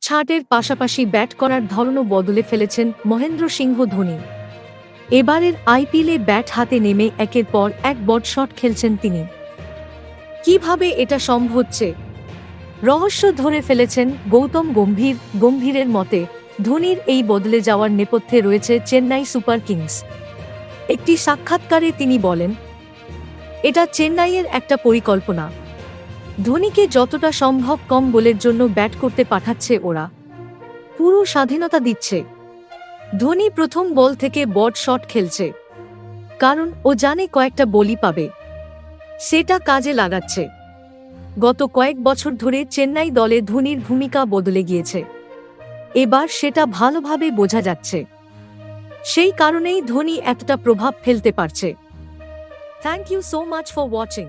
ছাঁটের পাশাপাশি ব্যাট করার ধরনও বদলে ফেলেছেন মহেন্দ্র সিংহ ধোনি। এবারের আইপিএলে ব্যাট হাতে নেমে একের পর এক বট শট খেলছেন তিনি। কীভাবে এটা সম্ভব হচ্ছে? রহস্য ধরে ফেলেছেন গৌতম গম্ভীর। গম্ভীরের মতে, ধোনির এই বদলে যাওয়ার নেপথ্যে রয়েছে চেন্নাই সুপার কিংস। একটি সাক্ষাৎকারে তিনি বলেন, এটা চেন্নাইয়ের একটা পরিকল্পনা। ধোনিকে যতটা সম্ভব কম বলের জন্য ব্যাট করতে পাঠাচ্ছে ওরা। পুরো স্বাধীনতা দিচ্ছে। ধোনি প্রথম বল থেকে বট শট খেলছে। কারণ ও জানে কয়েকটা বলি পাবে। সেটা কাজে লাগাচ্ছে। গত কয়েক বছর ধরে চেন্নাই দলে ধোনির ভূমিকা বদলে গিয়েছে। এবার সেটা ভালোভাবে বোঝা যাচ্ছে। সেই কারণেই ধোনি এতটা প্রভাব ফেলতে পারছে। Thank you so much for watching